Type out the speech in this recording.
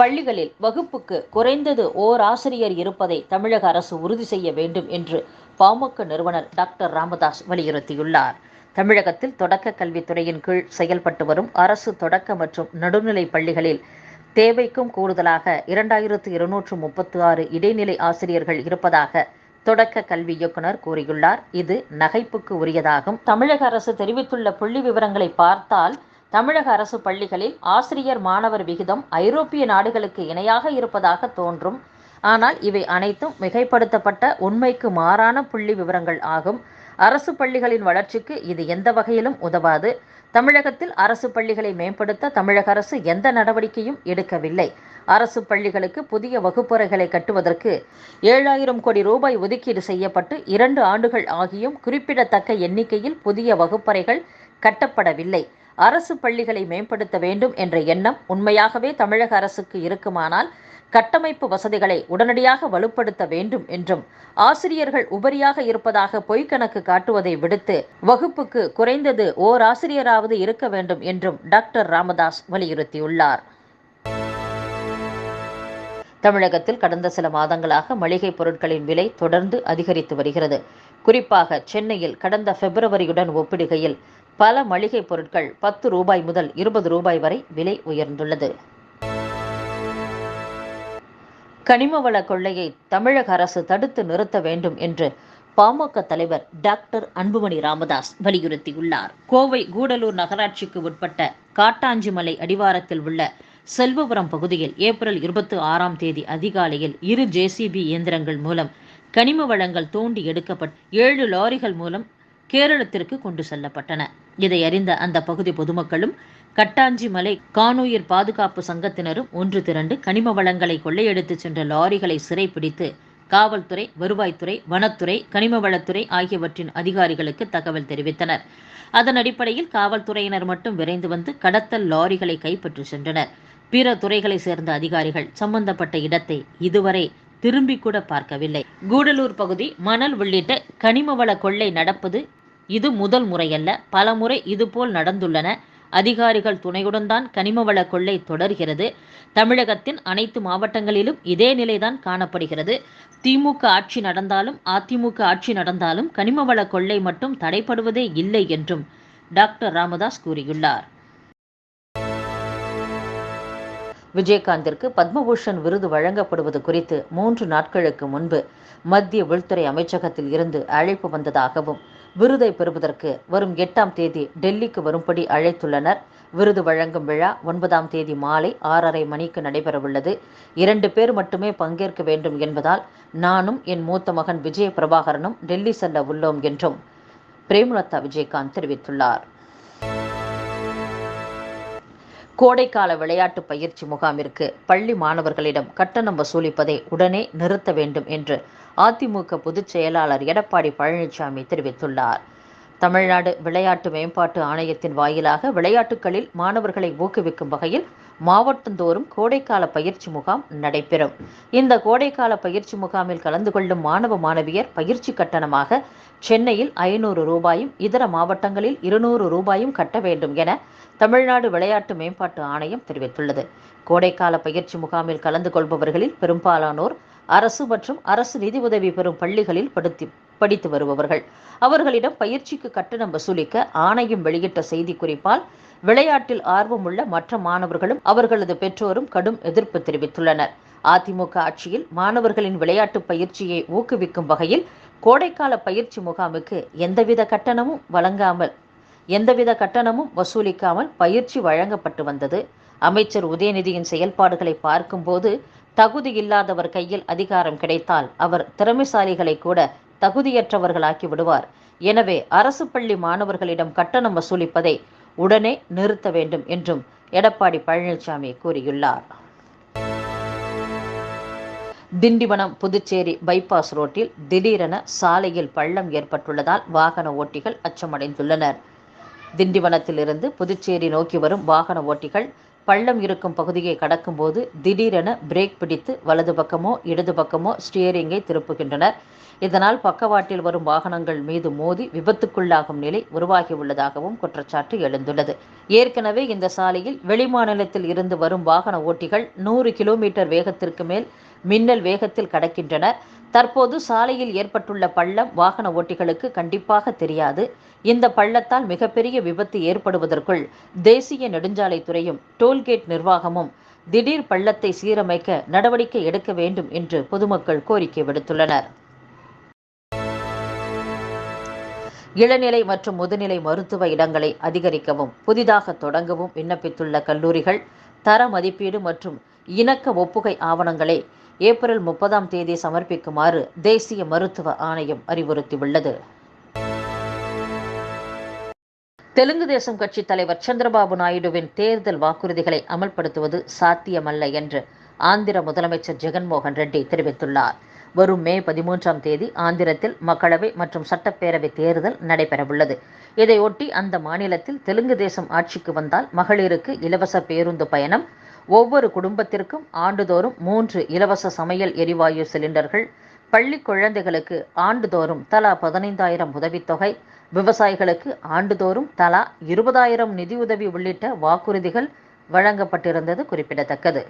பள்ளிகளில் வகுப்புக்கு குறைந்தது ஓர் ஆசிரியர் இருப்பதை தமிழக அரசு உறுதி செய்ய வேண்டும் என்று பாமக நிறுவனர் டாக்டர் ராமதாஸ் வலியுறுத்தியுள்ளார். தமிழகத்தில் தொடக்க கல்வித்துறையின் கீழ் செயல்பட்டு வரும் அரசு தொடக்க மற்றும் நடுநிலை பள்ளிகளில் தேவைக்கும் கூடுதலாக இரண்டாயிரத்து இருநூற்று முப்பத்து ஆறு இடைநிலை ஆசிரியர்கள் இருப்பதாக தொடக்க கல்வி இயக்குனர் கூறியுள்ளார். இது நகைப்புக்கு உரியதாகும். தமிழக அரசு தெரிவித்துள்ள புள்ளி விவரங்களை பார்த்தால் தமிழக அரசு பள்ளிகளில் ஆசிரியர் மாணவர் விகிதம் ஐரோப்பிய நாடுகளுக்கு இணையாக இருப்பதாக தோன்றும். ஆனால் இவை அனைத்தும் மிகைப்படுத்தப்பட்ட உண்மைக்கு மாறான புள்ளி விவரங்கள் ஆகும். அரசு பள்ளிகளின் வளர்ச்சிக்கு இது எந்த வகையிலும் உதவாது. தமிழகத்தில் அரசு பள்ளிகளை மேம்படுத்த தமிழக அரசு எந்த நடவடிக்கையும் எடுக்கவில்லை. அரசு பள்ளிகளுக்கு புதிய வகுப்பறைகளை கட்டுவதற்கு ஏழாயிரம் கோடி ரூபாய் ஒதுக்கீடு செய்யப்பட்டு இரண்டு ஆண்டுகள் ஆகியும் குறிப்பிடத்தக்க எண்ணிக்கையில் புதிய வகுப்பறைகள் கட்டப்படவில்லை. அரசு பள்ளிகளை மேம்படுத்த வேண்டும் என்ற எண்ணம் உண்மையாகவே தமிழக அரசுக்கு இருக்குமானால் கட்டமைப்பு வசதிகளை உடனடியாக வலுப்படுத்த வேண்டும் என்றும் ஆசிரியர்கள் உபரியாக இருப்பதாக பொய்க்கணக்கு காட்டுவதை விடுத்து வகுப்புக்கு குறைந்தது ஓர் ஆசிரியராவது இருக்க வேண்டும் என்றும் டாக்டர் ராமதாஸ் வலியுறுத்தியுள்ளார். தமிழகத்தில் கடந்த சில மாதங்களாக மளிகை பொருட்களின் விலை தொடர்ந்து அதிகரித்து வருகிறது. குறிப்பாக சென்னையில் கடந்த பிப்ரவரியுடன் ஒப்பிடுகையில் பல மளிகை பொருட்கள் பத்து ரூபாய் முதல் இருபது ரூபாய் வரை விலை உயர்ந்துள்ளது. கனிம வள கொள்ளையை தமிழக அரசு தடுத்து நிறுத்த வேண்டும் என்று பாமக தலைவர் டாக்டர் அன்புமணி ராமதாஸ் வலியுறுத்தியுள்ளார். கோவை கூடலூர் நகராட்சிக்கு உட்பட்ட காட்டாஞ்சிமலை அடிவாரத்தில் உள்ள செல்வபுரம் பகுதியில் ஏப்ரல் இருபத்தி ஆறாம் தேதி அதிகாலையில் இரு ஜேசிபி இயந்திரங்கள் மூலம் கனிம வளங்கள் தோண்டி எடுக்கப்பட்டு ஏழு லாரிகள் மூலம் கேரளத்திற்கு கொண்டு செல்லப்பட்டன. இதை அறிந்த அந்த பகுதி பொதுமக்களும் கட்டாஞ்சி மலை கானூயிர் பாதுகாப்பு சங்கத்தினரும் ஒன்று திரண்டு கனிம வளங்களை கொள்ளையடித்து சென்ற லாரிகளை சிறைப்பிடித்து காவல்துறை வருவாய்த்துறை வனத்துறை கனிம வளத்துறை ஆகியவற்றின் அதிகாரிகளுக்கு தகவல் தெரிவித்தனர். அதன் அடிப்படையில் காவல்துறையினர் மட்டும் விரைந்து வந்து கடத்தல் லாரிகளை கைப்பற்றி சென்றனர். பிற துறைகளை சேர்ந்த அதிகாரிகள் சம்பந்தப்பட்ட இடத்தை இதுவரை திரும்பி கூட பார்க்கவில்லை. கூடலூர் பகுதி மணல் உள்ளிட்ட கனிம வள கொள்ளை நடப்பது இது முதல் முறையல்ல. பல முறை இதுபோல் நடந்துள்ளன. அதிகாரிகள் துணையுடன் தான் கனிமவள கொள்ளை தொடர்கிறது. தமிழகத்தின் அனைத்து மாவட்டங்களிலும் இதே நிலைதான் காணப்படுகிறது. திமுக ஆட்சி நடந்தாலும் அதிமுக ஆட்சி நடந்தாலும் கனிமவள கொள்ளை மட்டும் தடைப்படுவதே இல்லை என்றும் டாக்டர் ராமதாஸ் கூறியுள்ளார். விஜயகாந்திற்கு பத்மபூஷன் விருது வழங்கப்படுவது குறித்து மூன்று நாட்களுக்கு முன்பு மத்திய உள்துறை அமைச்சகத்தில் இருந்து அழைப்பு வந்ததாகவும் விருதை பெறுவதற்கு வரும் எட்டாம் தேதி டெல்லிக்கு வரும்படி அழைத்துள்ளனர். விருது வழங்கும் விழா ஒன்பதாம் தேதி மாலை ஆறரை மணிக்கு நடைபெறவுள்ளது. இரண்டு பேர் மட்டுமே பங்கேற்க வேண்டும் என்பதால் நானும் என் மூத்த மகன் விஜய பிரபாகரனும் டெல்லி செல்ல உள்ளோம் என்றும் பிரேமலதா விஜயகாந்த் தெரிவித்துள்ளார். கோடைக்கால விளையாட்டு பயிற்சி முகாமிற்கு பள்ளி மாணவர்களிடம் கட்டணம் வசூலிப்பதை உடனே நிறுத்த வேண்டும் என்று அதிமுக பொதுச் செயலாளர் எடப்பாடி பழனிசாமி தெரிவித்துள்ளார். தமிழ்நாடு விளையாட்டு மேம்பாட்டு ஆணையத்தின் வாயிலாக விளையாட்டுகளில் மாணவர்களை ஊக்குவிக்கும் வகையில் மாவட்டந்தோறும் கோடைக்கால பயிற்சி முகாம் நடைபெறும். இந்த கோடைக்கால பயிற்சி முகாமில் கலந்து கொள்ளும் மாணவ மாணவியர் பயிற்சி கட்டணமாக சென்னையில் ஐநூறு ரூபாயும் இதர மாவட்டங்களில் இருநூறு ரூபாயும் கட்ட வேண்டும் என தமிழ்நாடு விளையாட்டு மேம்பாட்டு ஆணையம் தெரிவித்துள்ளது. கோடைக்கால பயிற்சி முகாமில் கலந்து கொள்பவர்களில் பெரும்பாலானோர் அரசு மற்றும் அரசு நிதி உதவி பெறும் பள்ளிகளில் படுத்தி படித்து வருபவர்கள். அவர்களிடம் பயிற்சிக்கு கட்டணம் வசூலிக்க ஆணையம் வெளியிட்ட செய்தி குறிப்பால் விளையாட்டில் ஆர்வமுள்ள மற்ற மாணவர்களும் அவர்களது பெற்றோரும் கடும் எதிர்ப்பு தெரிவித்துள்ளனர். அதிமுக ஆட்சியில் மாணவர்களின் விளையாட்டு பயிற்சியை ஊக்குவிக்கும் வகையில் கோடைக்கால பயிற்சி முகாமுக்கு எந்தவித கட்டணமும் வழங்காமல் எந்தவித கட்டணமும் வசூலிக்காமல் பயிற்சி வழங்கப்பட்டு வந்தது. அமைச்சர் உதயநிதியின் செயல்பாடுகளை பார்க்கும்போது தகுதி இல்லாதவர் கையில் அதிகாரம் கிடைத்தால் அவர் திறமைசாலிகளை கூட தகுதியற்றவர்களாக்கி விடுவார். எனவே அரசு பள்ளி மாணவர்களிடம் கட்டணம் வசூலிப்பதை உடனே நிறுத்த வேண்டும் என்றும் எடப்பாடி பழனிசாமி கூறியுள்ளார். திண்டிவனம் புதுச்சேரி பைபாஸ் ரோட்டில் திடீரென சாலையில் பள்ளம் ஏற்பட்டுள்ளதால் வாகன ஓட்டிகள் அச்சமடைந்துள்ளனர். திண்டிவனத்திலிருந்து புதுச்சேரி நோக்கி வரும் வாகன ஓட்டிகள் பள்ளம் இருக்கும் பகுதியை கடக்கும்போது திடீரென பிரேக் பிடித்து வலது பக்கமோ இடது பக்கமோ ஸ்டியரிங்கை திருப்புகின்றனர். இதனால் பக்கவாட்டில் வரும் வாகனங்கள் மீது மோதி விபத்துக்குள்ளாகும் நிலை உருவாகியுள்ளதாகவும் குற்றச்சாட்டு எழுந்துள்ளது. ஏற்கனவே இந்த சாலையில் வெளிமாநிலத்தில் இருந்து வரும் வாகன ஓட்டிகள் நூறு கிலோமீட்டர் வேகத்திற்கு மேல் மின்னல் வேகத்தில் கடக்கின்றனர். தற்போது சாலையில் ஏற்பட்டுள்ள பள்ளம் வாகன ஓட்டிகளுக்கு கண்டிப்பாக தெரியாது. இந்த பள்ளத்தால் மிகப்பெரிய விபத்து ஏற்படுவதற்குள் தேசிய நெடுஞ்சாலைத்துறையும் டோல்கேட் நிர்வாகமும் திடீர் பள்ளத்தை சீரமைக்க நடவடிக்கை எடுக்க வேண்டும் என்று பொதுமக்கள் கோரிக்கை விடுத்துள்ளனர். இளநிலை மற்றும் முதுநிலை மருத்துவ இடங்களை அதிகரிக்கவும் புதிதாக தொடங்கவும் விண்ணப்பித்துள்ள கல்லூரிகள் தர மதிப்பீடு மற்றும் இணக்க ஒப்புகை ஆவணங்களை ஏப்ரல் முப்பதாம் தேதி சமர்ப்பிக்குமாறு தேசிய மருத்துவ ஆணையம் அறிவுறுத்தியுள்ளது. தெலுங்கு தேசம் கட்சி தலைவர் சந்திரபாபு நாயுடுவின் தேர்தல் வாக்குறுதிகளை அமல்படுத்துவது சாத்தியமல்ல என்று ஆந்திர முதலமைச்சர் ஜெகன்மோகன் ரெட்டி தெரிவித்துள்ளார். வரும் மே பதிமூன்றாம் தேதி ஆந்திரத்தில் மக்களவை மற்றும் சட்டப்பேரவை தேர்தல் நடைபெறவுள்ளது. இதையொட்டி அந்த மாநிலத்தில் தெலுங்கு தேசம் ஆட்சிக்கு வந்தால் மகளிருக்கு இலவச பேருந்து பயணம் ஒவ்வொரு குடும்பத்திற்கும் ஆண்டுதோறும் மூன்று இலவச சமையல் எரிவாயு சிலிண்டர்கள். பள்ளி குழந்தைகளுக்கு ஆண்டுதோறும் தலா பதினைந்தாயிரம் உதவித்தொகை. விவசாயிகளுக்கு ஆண்டுதோறும் தலா இருபதாயிரம் நிதியுதவி உள்ளிட்ட வாக்குறுதிகள் வழங்கப்பட்டிருந்தது குறிப்பிடத்தக்கது.